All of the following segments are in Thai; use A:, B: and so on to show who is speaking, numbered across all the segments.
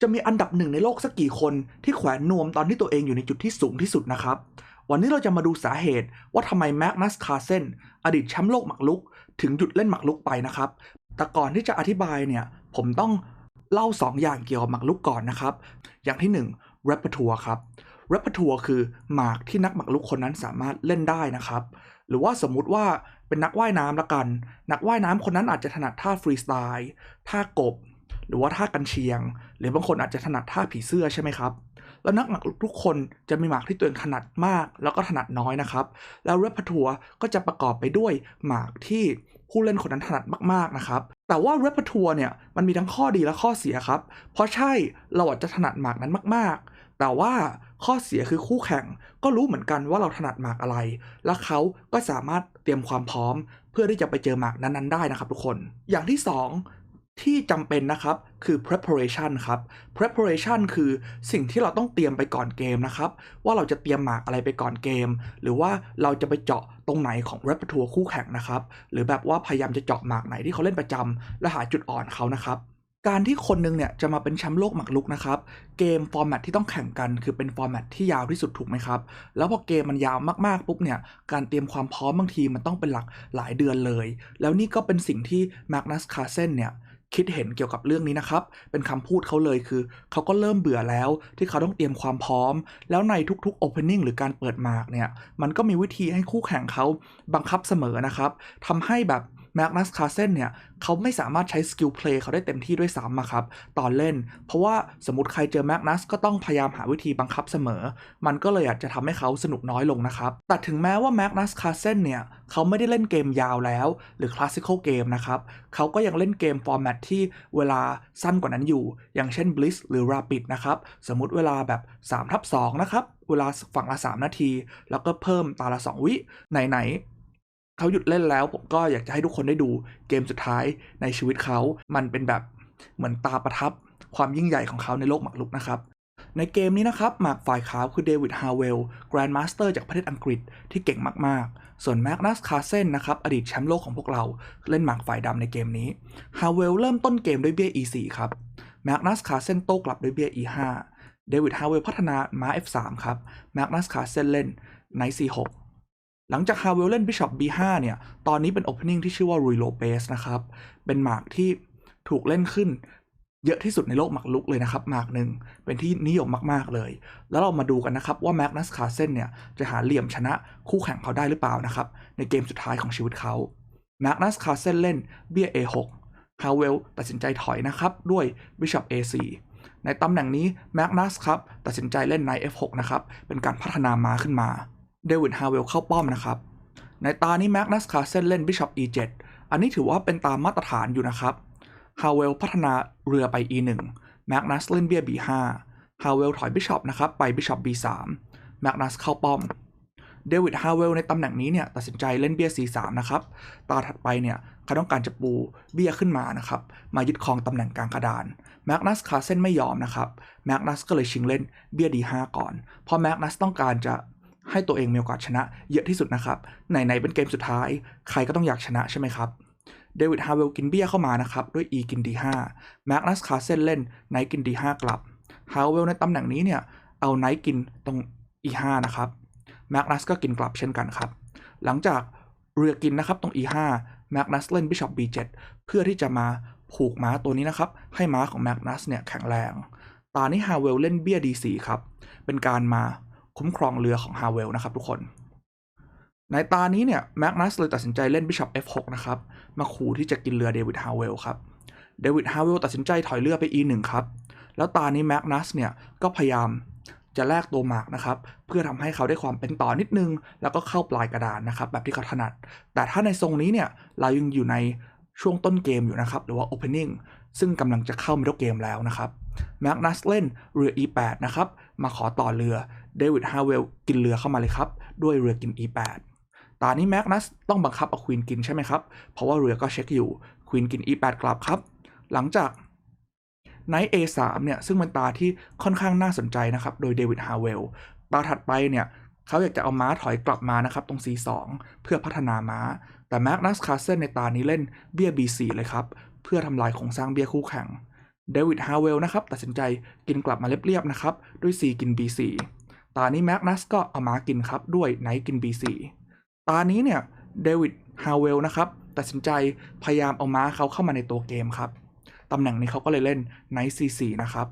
A: จะมีอันดับหนึ่งในโลกสักกี่คนที่แขวนนวมตอนที่ตัวเองอยู่ในจุดที่สูงที่สุดนะครับ วันนี้เราจะมาดูสาเหตุว่าทำไมแมกนัสคาร์เซนอดีตแชมป์โลกหมากรุก ถึงหยุดเล่นหมากรุกไปนะครับ แต่ก่อนที่จะอธิบายเนี่ย ผมต้องเล่า 2 อย่างเกี่ยวกับหมากรุกก่อนนะครับ อย่างที่1 r e p e r t o i r ครับ r e p e r t o i r คือหมากที่นักหมากรุกคนนั้นสามารถเล่นได้นะครับ หรือว่าสมมุติว่าเป็นนักว่ายน้ำละกัน นักว่ายน้ำคนนั้นอาจจะถนัดท่าฟรีสไตล์ท่ากบ หรือว่าท่ากันเชียง หรือบางคนอาจจะถนัดท่าผีเสื้อใช่ไหมครับ แล้วนักหมากรุกทุกคนจะมีหมากที่ตัวเองถนัดมาก แล้วก็ถนัดน้อยนะครับ แล้วเรปทัวร์ก็จะประกอบไปด้วยหมากที่ผู้เล่นคนนั้นถนัดมากๆนะครับ แต่ว่าเรปทัวร์เนี่ยมันมีทั้งข้อดีและข้อเสียครับ เพราะใช่เราอาจจะถนัดหมากนั้นมาก ๆ แต่ว่าข้อเสียคือคู่แข่งก็รู้เหมือนกันว่าเราถนัดหมากอะไร และเขาก็สามารถเตรียมความพร้อม เพื่อที่จะไปเจอหมากนั้นๆได้นะครับทุกคน อย่างที่สอง ที่จำเป็นนะครับคือ preparation ครับ preparation คือสิ่งที่เราต้องเตรียมไปก่อนเกมนะครับ ว่าเราจะเตรียมหมากอะไรไปก่อนเกม หรือว่าเราจะไปเจาะตรงไหนของ r e p e r t o i r คู่แข่งนะครับ หรือแบบว่าพยายามจะเจาะหมากไหนที่เขาเล่นประจำและหาจุดอ่อนเขานะครับการที่คนหนึงเนี่ยจะมาเป็นแชมป์โลกหมากรุกนะครับเกมฟอร์แมตที่ต้องแข่งกันคือเป็นฟอร์แมตที่ยาวที่สุดถูกไหมครับ แล้วพอเกมมันยาวมากๆปุ๊บเนี่ยการเตรียมความพร้อมบางทีมันต้องเป็นหลักหลายเดือนเลย แล้วนี่ก็เป็นสิ่งที่แมกนัสคารเซนเนี่ย คิดเห็นเกี่ยวกับเรื่องนี้นะครับ เป็นคำพูดเขาเลยคือ เขาก็เริ่มเบื่อแล้วที่เขาต้องเตรียมความพร้อม แล้วในทุกๆ Opening หรือการเปิดมาร์กเนี่ย มันก็มีวิธีให้คู่แข่งเขาบังคับเสมอนะครับทำให้แบบ แม็กนัสคาร์เซนเนี่ยเขาไม่สามารถใช้สกิลเพลย์เขาได้เต็มที่ด้วยซ้ำครับตอนเล่น เพราะว่าสมมติใครเจอแม็กนัสก็ต้องพยายามหาวิธีบังคับเสมอ มันก็เลยอาจจะทำให้เขาสนุกน้อยลงนะครับ แต่ถึงแม้ว่าแม็กนัสคาร์เซนเนี่ยเขาไม่ได้เล่นเกมยาวแล้ว หรือคลาสสิคอลเกมนะครับเขาก็ยังเล่นเกมฟอร์แมตที่เวลาสั้นกว่านั้นอยู่ อย่างเช่น Blitz หรือ Rapid นะครับสมมติเวลาแบบ3ทับ2นะครับเวลาฝั่งละ 3 นาที แล้วก็เพิ่มตาละ 2 วิไหนๆ เขาหยุดเล่นแล้ว ผมก็อยากจะให้ทุกคนได้ดูเกมสุดท้ายในชีวิตเขา มันเป็นแบบเหมือนตาประทับความยิ่งใหญ่ของเขาในโลกหมากรุกนะครับในเกมนี้นะครับ หมากฝ่ายขาวคือเดวิดฮาเวลแกรนด์มาสเตอร์จากประเทศอังกฤษที่เก่งมาก ๆ ส่วนแมกนัสคารเซนนะครับ อดีตแชมป์โลกของพวกเรา เล่นหมากฝ่ายดำในเกมนี้ฮาเวลเริ่มต้นเกมด้วยเบี้ย E4 ครับแมกนัสคารเซนโต้กลับด้วยเบี้ย E5 เดวิดฮาเวลพัฒนาม้า F3 ครับแมกนัสคารเซนเล่นไนท์ C6 หลังจากฮาเวลเล่น Bishop B5 เนี่ย ตอนนี้เป็น Opening ที่ชื่อว่า Rui Lopez นะครับ เป็นหมากที่ถูกเล่นขึ้นเยอะที่สุดในโลกหมากรุกเลยนะครับหมากหนึ่งเป็นที่นิยมมาก ๆ เลย แล้วเรามาดูกันนะครับว่าแมกนัสคาร์เซนเนี่ยจะหาเหลี่ยมชนะคู่แข่งเขาได้หรือเปล่านะครับ ในเกมสุดท้ายของชีวิตเขาแมกนัสคาร์เซนเล่นเบี้ย A6 ฮาเวลตัดสินใจถอยนะครับ ด้วย Bishop A4 ในตำแหน่งนี้แมกนัสครับตัดสินใจเล่น Knight F6 นะครับเป็นการพัฒนาม้าขึ้นมา เดวิดฮาเวลเข้าป้อมนะครับ ในตานี้แม็กนัสคาเซนเล่นบิชอป E7 อันนี้ถือว่าเป็นตามมาตรฐานอยู่นะครับฮาเวลพัฒนาเรือไป E1 แม็กนัสเล่นเบี้ย B5 ฮาเวลถอยบิชอปนะครับไปบิชอป B3 แม็กนัสเข้าป้อมเดวิดฮาเวลในตำแหน่งนี้เนี่ยตัดสินใจเล่นเบี้ย C3 นะครับ ตาถัดไปเนี่ยเขาต้องการจะปูเบี้ยขึ้นมานะครับ มายึดครองตำแหน่งกลางกระดานแมกนัสคาเซนไม่ยอมนะครับแมกนัสก็เลยชิงเล่นเบี้ย D5 ก่อน เพราะแมกนัสต้องการจะ ให้ตัวเองมีโอกาสชนะเยอะที่สุดนะครับไหนๆเป็นเกมสุดท้าย ใครก็ต้องอยากชนะใช่ไหมครับเดวิดฮาเวลกินเบี้ยเข้ามานะครับ ด้วย E กิน D5 แมกนัสคาร์เซนเล่นไนกิน D5 กลับฮาเวลในตำแหน่งนี้เนี่ยเอาไนกินตรง E5 นะครับแมกนัสก็กินกลับเช่นกันครับ หลังจากเรือกินนะครับตรง E5 แมกนัสเล่นบิชอป B7 เพื่อที่จะมาผูกม้าตัวนี้นะครับ ให้ม้าของแมกนัสเนี่ยแข็งแรง ตอนนี้ฮาเวลเล่นเบี้ย D4 ครับ เป็นการมา คุ้มครองเรือของฮาเวลนะครับทุกคน ในตานี้เนี่ยแมกนัสเลยตัดสินใจเล่นบิชอป F6 นะครับ มาขู่ที่จะกินเรือเดวิดฮาเวลครับ เดวิดฮาเวลตัดสินใจถอยเรือไป E1 ครับ แล้วตานี้แมกนัสเนี่ยก็พยายามจะแลกตัวหมากนะครับ เพื่อทำให้เขาได้ความเป็นต่อนิดนึง แล้วก็เข้าปลายกระดานนะครับ แบบที่เขาถนัด แต่ถ้าในทรงนี้เนี่ยเรายังอยู่ในช่วงต้นเกมอยู่นะครับ หรือว่า opening ซึ่งกำลังจะเข้า middle เกมแล้วนะครับ แมกนัสเล่นเรือ E8 นะครับ มาขอต่อเรือเดวิดฮาเวลกินเรือเข้ามาเลยครับ ด้วยเรือกิน E8 ตอนนี้แม็กนัสต้องบังคับเอาควีนกินใช่ไหมครับ เพราะว่าเรือก็เช็คอยู่ควีนกิน E8 กลับครับ หลังจากไนท์ A3 เนี่ยซึ่งเป็นตาที่ค่อนข้างน่าสนใจนะครับ โดยเดวิดฮาเวลตาถัดไปเนี่ยเขาอยากจะเอาม้าถอยกลับมานะครับ ตรง C2 เพื่อพัฒนาม้า แต่แม็กนัสคาเซนในตานี้เล่นเบี้ย B4 เลยครับ เพื่อทำลายโครงสร้างเบี้ยคู่แข่ง เดวิดฮาวเวลนะครับตัดสินใจกินกลับมาเรียบๆนะครับ ด้วย C กิน B4 ตานี้แมกนัสก็เอาม้ากินครับด้วยไนท์กิน B4 ตานี้เนี่ยเดวิดฮาวเวลนะครับตัดสินใจพยายามเอาม้าเขาเข้ามาในตัวเกมครับตำแหน่งนี้เขาก็เลยเล่นไนท์ C4 นะครับ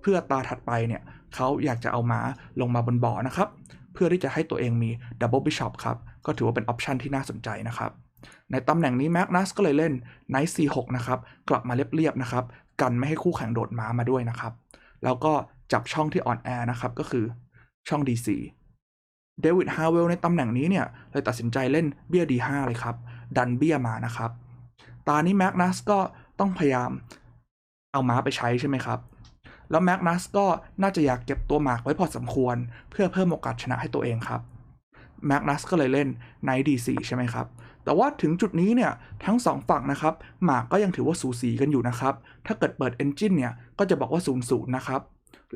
A: เพื่อตาถัดไปเนี่ยเขาอยากจะเอาม้าลงมาบนบ่อนะครับเพื่อที่จะให้ตัวเองมีดับเบิลบิชอปครับก็ถือว่าเป็นออปชันที่น่าสนใจนะครับในตำแหน่งนี้แมกนัสก็เลยเล่น Knight C6 นะครับกลับมาเรียบๆนะครับ กันไม่ให้คู่แข่งโดดม้ามาด้วยนะครับ แล้วก็จับช่องที่อ่อนแอนะครับก็คือช่อง D4 เดวิดฮาวเวลในตำแหน่งนี้เนี่ยเลยตัดสินใจเล่นเบี้ย D5 เลยครับ ดันเบี้ยมานะครับ ตานี้แมกนัสก็ต้องพยายามเอาม้าไปใช้ใช่ไหมครับ แล้วแมกนัสก็น่าจะอยากเก็บตัวหมากไว้พอสมควร เพื่อเพิ่มโอกาสชนะให้ตัวเองครับแมกนัสก็เลยเล่น Knight D4 ใช่ไหมครับ แต่ว่าถึงจุดนี้เนี่ยทั้งสองฝั่งนะครับหมากก็ยังถือว่าสูสีกันอยู่นะครับ ถ้าเกิดเปิด Engine เนี่ยก็จะบอกว่า0ูนย์นะครับ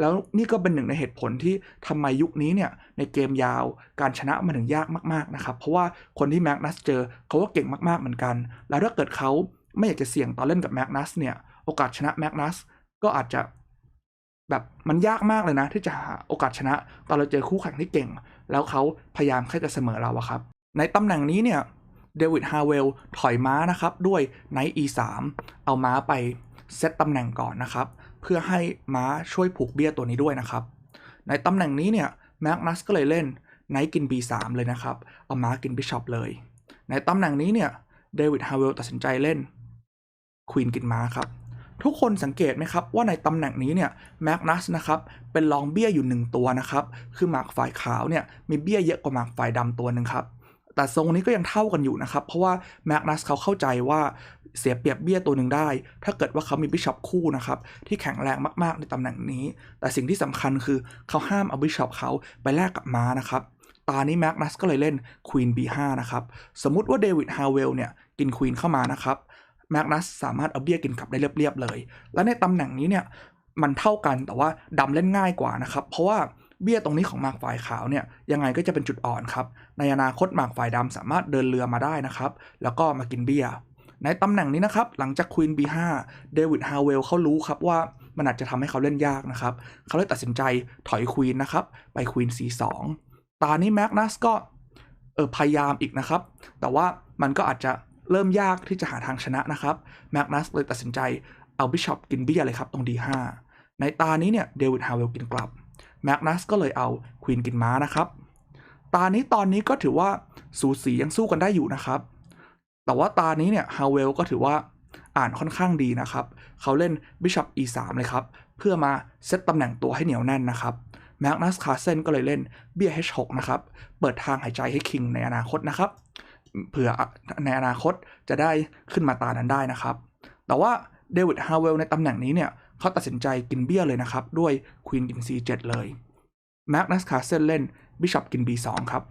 A: แล้วนี่ก็เป็นหนึ่งในเหตุผลที่ทำไมยุคนี้เนี่ยในเกมยาวการชนะมันถึงยากมากๆนะครับ เพราะว่าคนที่แมกนัสเจอเขาก็เก่งมากๆเหมือนกัน แล้วถ้าเกิดเขาไม่อยากจะเสี่ยงตอนเล่นกับแมกนัสเนี่ยโอกาสชนะแมกนัสก็อาจจะแบบมันยากมากเลยนะ ที่จะหาโอกาสชนะ ตอนเราเจอคู่แข่งที่เก่ง แล้วเขาพยายามแค่จะเสมอเราอะครับ ในตำแหน่งนี้เนี่ย เดวิดฮาเวลถอยม้านะครับด้วยไนท์ e3 เอาม้าไปเซตตำแหน่งก่อนนะครับ เพื่อให้ม้าช่วยผูกเบี้ยตัวนี้ด้วยนะครับ ในตำแหน่งนี้เนี่ยแม็กนัสก็เลยเล่นไนท์กิน b3 เลยนะครับ เอาม้ากินบิชอปเลย ในตำแหน่งนี้เนี่ยเดวิดฮาเวลตัดสินใจเล่นควีนกินม้าครับ ทุกคนสังเกตไหมครับว่าในตำแหน่งนี้เนี่ยแมกนัสนะครับเป็นรองเบี้ยอยู่ 1 ตัวนะครับ คือหมากฝ่ายขาวเนี่ยมีเบี้ยเยอะกว่าหมากฝ่ายดำตัวหนึ่งครับ แต่ทรงนี้ก็ยังเท่ากันอยู่นะครับ เพราะว่าแมกนัสเขาเข้าใจว่าเสียเปรียบเบี้ยตัวหนึ่งได้ ถ้าเกิดว่าเขามีบิชอปคู่นะครับ ที่แข็งแรงมากๆในตำแหน่งนี้ แต่สิ่งที่สำคัญคือเขาห้ามเอาบิชอปเขาไปแลกกับม้านะครับตานี้แมกนัสก็เลยเล่นควีน B5 นะครับ สมมติว่าเดวิดฮาวเวลเนี่ย กินควีนเข้ามานะครับแมกนัสสามารถเอาเบี้ยกินกลับได้เรียบๆเลย และในตำแหน่งนี้เนี่ย มันเท่ากันแต่ว่าดำเล่นง่ายกว่านะครับ เพราะว่า เบี้ยตรงนี้ของหมากฝ่ายขาวเนี่ยยังไงก็จะเป็นจุดอ่อนครับ ในอนาคตหมากฝ่ายดำสามารถเดินเรือมาได้นะครับ แล้วก็มากินเบี้ย ในตำแหน่งนี้นะครับ หลังจากควีน B5 เดวิดฮาวเวลเขารู้ครับว่ามันอาจจะทำให้เขาเล่นยากนะครับ เขาเลยตัดสินใจถอยควีนนะครับ ไปควีน C2 ตานี้แม็กนัสก็เออพยายามอีกนะครับ แต่ว่ามันก็อาจจะเริ่มยากที่จะหาทางชนะนะครับแม็กนัสเลยตัดสินใจเอาบิชอปกินเบี้ยเลยครับตรง D5 ในตานี้เนี่ยเดวิดฮาวเวลกินกลับ แมกนัสก็เลยเอาควีนกินม้านะครับ ตานี้ตอนนี้ก็ถือว่าสูสียังสู้กันได้อยู่นะครับ แต่ว่าตานี้เนี่ยฮาวเวลก็ถือว่าอ่านค่อนข้างดีนะครับ เขาเล่นบิชอป E3 เลยครับ เพื่อมาเซตตำแหน่งตัวให้เหนียวแน่นนะครับแมกนัสคาร์เซนก็เลยเล่นเบี้ย H6 นะครับ เปิดทางหายใจให้คิงในอนาคตนะครับ เผื่อในอนาคตจะได้ขึ้นมาตานั้นได้นะครับ แต่ว่าเดวิดฮาวเวลในตำแหน่งนี้เนี่ย เขาตัดสินใจกินเบี้ยเลยนะครับ ด้วยควีนกิน C7 เลยแม็กนัสคาเซนเล่นบิชอปกิน B2 ครับ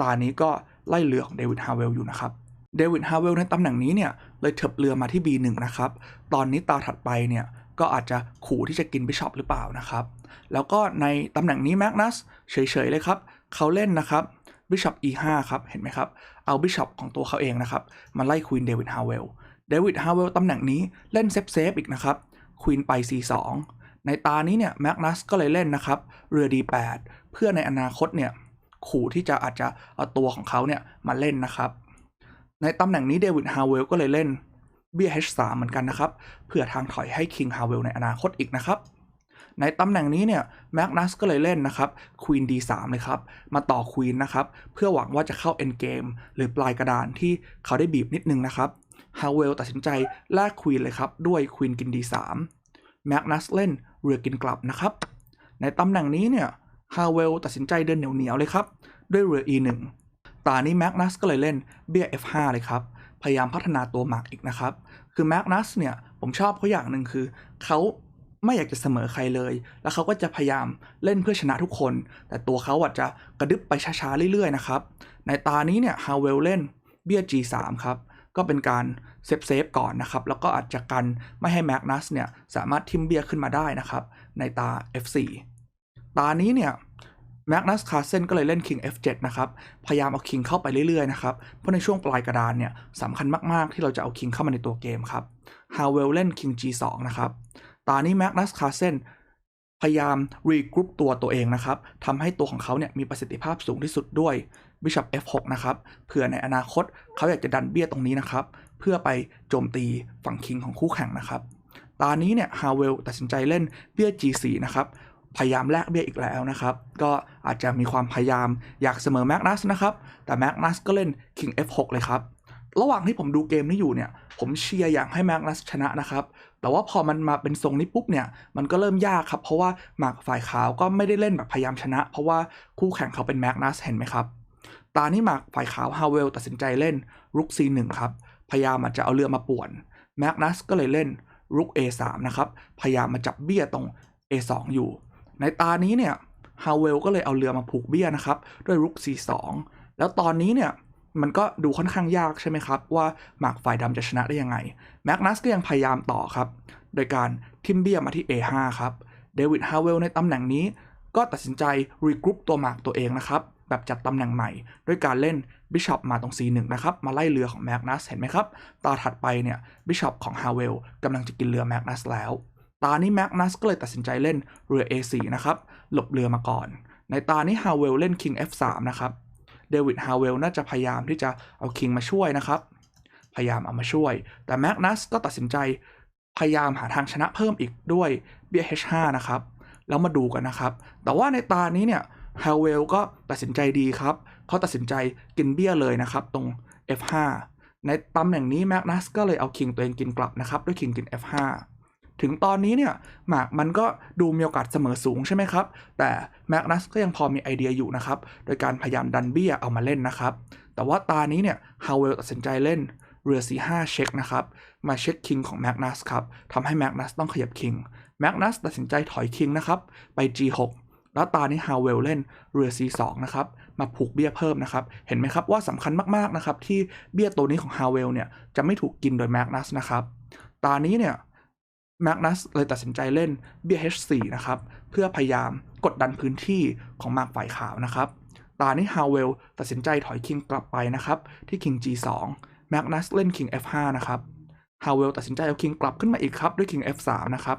A: ตานี้ก็ไล่เรือของเดวิดฮาวเวลอยู่นะครับ เดวิดฮาวเวลในตำแหน่งนี้เนี่ยเลยเถิบเรือมาที่ B1 นะครับ ตอนนี้ตาถัดไปเนี่ยก็อาจจะขู่ที่จะกินบิชอปหรือเปล่านะครับ แล้วก็ในตำแหน่งนี้แม็กนัสเฉยๆเลยครับ เขาเล่นนะครับบิชอป E5 ครับ เห็นไหมครับ เอาบิชอปของตัวเขาเองนะครับ มาไล่ควีนเดวิดฮาวเวล เดวิดฮาวเวลตำแหน่งนี้เล่นเซฟเซฟอีกนะครับ ควีนไป C2 ในตานี้เนี่ยแมกนัสก็เลยเล่นนะครับเรือ D8 เพื่อในอนาคตเนี่ยขู่ที่จะอาจจะเอาตัวของเขาเนี่ยมาเล่นนะครับ ในตำแหน่งนี้เดวิดฮาวเวลก็เลยเล่นเบี้ย H3 เหมือนกันนะครับเพื่อทางถอยให้คิงฮาวเวลในอนาคตอีกนะครับในตำแหน่งนี้เนี่ยแมกนัสก็เลยเล่นนะครับควีน D3 เลยครับ มาต่อควีนนะครับ เพื่อหวังว่าจะเข้าเอ็นเกมหรือปลายกระดานที่เขาได้บีบนิดนึงนะครับ ฮาวเวลตัดสินใจแลกควีนเลยครับ ด้วยควีนกิน D3 แม็กนัสเล่นเรือกินกลับนะครับ ในตำแหน่งนี้เนี่ยฮาวเวลตัดสินใจเดินเหนียวๆเลยครับ ด้วยเรือ E1 ตานี้แม็กนัสก็เลยเล่นเบี้ย F5 เลยครับ พยายามพัฒนาตัวหมากอีกนะครับ คือแม็กนัสเนี่ยผมชอบเขาอย่างหนึ่งคือเขาไม่อยากจะเสมอใครเลย แล้วเขาก็จะพยายามเล่นเพื่อชนะทุกคน แต่ตัวเขาอาจจะกระดึบไปช้าๆเรื่อยๆนะครับ ในตานี้เนี่ยฮาวเวลเล่นเบี้ย G3 ครับ ก็เป็นการเซฟเซฟก่อนนะครับ แล้วก็อาจจะกันไม่ให้แมกนัสเนี่ย สามารถทิมเบียขึ้นมาได้นะครับ ในตา F4 ตานี้เนี่ยแมกนัสคาร์เซนก็เลยเล่น King F7 นะครับ พยายามเอาคิงเข้าไปเรื่อยๆนะครับ เพราะในช่วงปลายกระดานเนี่ยสำคัญมากๆที่เราจะเอาคิงเข้ามาในตัวเกมครับฮาวเวลเล่น King G2 นะครับตอนนี้แมกนัสคาเซนพยายามรีกรุ๊ปตัวตัวเองนะครับทำให้ตัวของเขาเนี่ยมีประสิทธิภาพสูงที่สุดด้วย Bishop F6 นะครับเผื่อในอนาคตเขาอยากจะดันเบี้ยตรงนี้นะครับ เพื่อไปโจมตีฝั่งคิงของคู่แข่งนะครับตอนนี้เนี่ยฮาวเวลตัดสินใจเล่นเบี้ย G4 นะครับพยายามแลกเบี้ยอีกแล้วนะครับ ก็อาจจะมีความพยายามอยากเสมอแมกนัสนะครับ แต่แมกนัสก็เล่น King F6 เลยครับ ระหว่างที่ผมดูเกมนี้อยู่เนี่ย ผมเชียร์อยากให้แมกนัสชนะนะครับ แต่ว่าพอมันมาเป็นทรงนี้ปุ๊บเนี่ย มันก็เริ่มยากครับ เพราะว่าหมากฝ่ายขาวก็ไม่ได้เล่นแบบพยายามชนะ เพราะว่าคู่แข่งเขาเป็นแมกนัสเห็นไหมครับ ตานี้หมากฝ่ายขาวฮาวเวลตัดสินใจเล่นรุก C1 ครับ พยายามาจะเอาเรือมาป่วนแมกนัสก็เลยเล่นรุก A3 นะครับ พยายามมาจับเบี้ยตรง A2 อยู่ ในตานี้เนี่ยฮาวเวลก็เลยเอาเรือมาผูกเบี้ยนะครับด้วยรุก C2 แล้วตอนนี้เนี่ยมันก็ดูค่อนข้างยากใช่ไหมครับ ว่าหมากฝ่ายดำจะชนะได้ยังไงแมกนัสก็ยังพยายามต่อครับ โดยการทิมเบี้ยมาที่ A5 ครับเดวิดฮาวเวลในตำแหน่งนี้ ก็ตัดสินใจรีกรุ๊ปตัวหมากตัวเองนะครับ แบบจัดตำแหน่งใหม่ ด้วยการเล่นบิชอปมาตรง C1 นะครับ มาไล่เรือของแมกนัสเห็นไหมครับ ตาถัดไปเนี่ยบิชอปของฮาวเวลกำลังจะกินเรือแมกนัสแล้ว ตานี้แมกนัสก็เลยตัดสินใจเล่นเรือ A4 นะครับ หลบเรือมาก่อน ในตานี้ฮาวเวลเล่น King F3 นะครับ เดวิดฮาวเวลน่าจะพยายามที่จะเอาคิงมาช่วยนะครับ พยายามเอามาช่วย แต่แมกนัสก็ตัดสินใจพยายามหาทางชนะเพิ่มอีกด้วยเบีย H5 นะครับ แล้วมาดูกันนะครับ แต่ว่าในตานี้เนี่ย ฮาวเวลก็ตัดสินใจดีครับ เขาตัดสินใจกินเบี้ยเลยนะครับ ตรง F5 ในตำแหน่งนี้แมกนัสก็เลยเอาคิงตัวเองกินกลับนะครับ ด้วยคิงกิน F5 ถึงตอนนี้เนี่ยหมากมันก็ดูมีโอกาสเสมอสูงใช่ไหมครับ แต่แมกนัสก็ยังพอมีไอเดียอยู่นะครับ โดยการพยายามดันเบี้ยเอามาเล่นนะครับ แต่ว่าตานี้เนี่ยฮาวเวลตัดสินใจเล่นเรือ C5 เช็คนะครับ มาเช็คคิงของแมกนัสครับทำให้แมกนัสต้องขยับคิงแมกนัสตัดสินใจถอยคิงนะครับ ไป G6 แล้วตานี้ฮาวเวลเล่นเรือ C2 นะครับ มาผูกเบี้ยเพิ่มนะครับ เห็นไหมครับว่าสำคัญมากๆนะครับ ที่เบี้ยตัวนี้ของฮาวเวลเนี่ย จะไม่ถูกกินโดยแมกนัสนะครับ ตานี้เนี่ยแมกนัสเลยตัดสินใจเล่นเบี้ย H4 นะครับ เพื่อพยายามกดดันพื้นที่ของมากฝ่ายขาวนะครับ ตานี้ฮาวเวลตัดสินใจถอยคิงกลับไปนะครับ ที่คิง G2 แมกนัสเล่นคิง F5 นะครับฮาวเวลตัดสินใจเอาคิงกลับขึ้นมาอีกครับด้วยคิง F3 นะครับ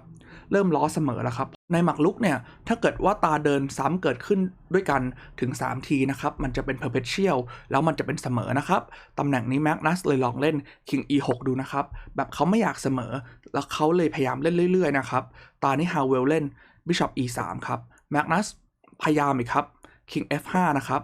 A: เริ่มล้อเสมอแล้วครับ ในหมากลุกเนี่ย ถ้าเกิดว่าตาเดินซ้ำเกิดขึ้นด้วยกันถึง 3 ทีนะครับ มันจะเป็น perpetual แล้วมันจะเป็นเสมอนะครับ ตำแหน่งนี้แมกนัสเลยลองเล่น King E6 ดูนะครับ แบบเขาไม่อยากเสมอ แล้วเขาเลยพยายามเล่นเรื่อย ๆ นะครับ ตานี้ฮาวเวลเล่น Bishop E3 ครับแมกนัสพยายามอีกครับ King F5 นะครับ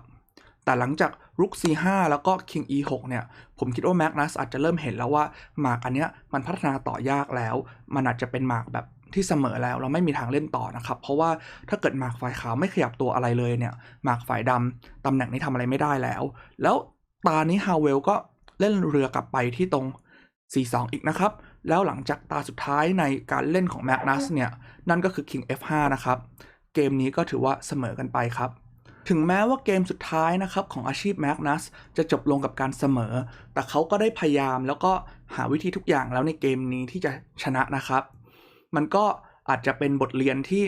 A: แต่หลังจากรุก C5 แล้วก็ King E6 เนี่ย ผมคิดว่าแมกนัสอาจจะเริ่มเห็นแล้วว่าหมากอันเนี้ยมันพัฒนาต่อยากแล้ว มันอาจจะเป็นหมากแบบที่เสมอแล้วเราไม่มีทางเล่นต่อนะครับ เพราะว่าถ้าเกิดหมากฝ่ายขาวไม่ขยับตัวอะไรเลยเนี่ยหมากฝ่ายดำตำแหน่งนี้ทำอะไรไม่ได้แล้ว แล้วตานี้ฮาวเวลก็เล่นเรือกลับไปที่ตรง C2 อีกนะครับ แล้วหลังจากตาสุดท้ายในการเล่นของแมกนัสเนี่ย นั่นก็คือ King F5 นะครับ เกมนี้ก็ถือว่าเสมอกันไปครับ ถึงแม้ว่าเกมสุดท้ายนะครับของอาชีพแมกนัสจะจบลงกับการเสมอ แต่เขาก็ได้พยายามแล้วก็หาวิธีทุกอย่างแล้วในเกมนี้ที่จะชนะนะครับ มันก็อาจจะเป็นบทเรียนที่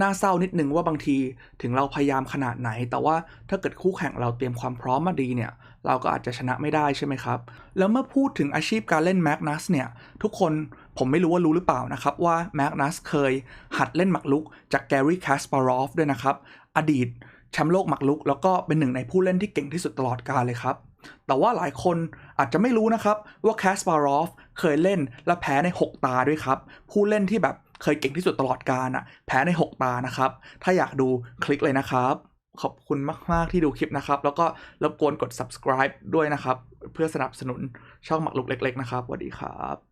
A: น่าเศร้านิดนึงว่าบางทีถึงเราพยายามขนาดไหน แต่ว่าถ้าเกิดคู่แข่งเราเตรียมความพร้อมมาดีเนี่ย เราก็อาจจะชนะไม่ได้ใช่ไหมครับ แล้วเมื่อพูดถึงอาชีพการเล่นแมกนัสเนี่ย ทุกคนผมไม่รู้ว่ารู้หรือเปล่านะครับ ว่าแมกนัสเคยหัดเล่นหมากรุกจากแกรี่แคสปารอฟด้วยนะครับ อดีตแชมป์โลกหมากรุก แล้วก็เป็นหนึ่งในผู้เล่นที่เก่งที่สุดตลอดกาลเลยครับแต่ว่าหลายคนอาจจะไม่รู้นะครับว่าแคสปารอฟ เคยเล่นและแพ้ใน 6 ตาด้วยครับ ผู้เล่นที่แบบเคยเก่งที่สุดตลอดกาลอะแพ้ใน 6 ตานะครับ ถ้าอยากดูคลิกเลยนะครับ ขอบคุณมาก ๆ ที่ดูคลิปนะครับ แล้วก็รบกวนกด subscribe ด้วยนะครับ เพื่อสนับสนุนช่องหมักลุกเล็ก ๆ นะครับสวัสดีครับ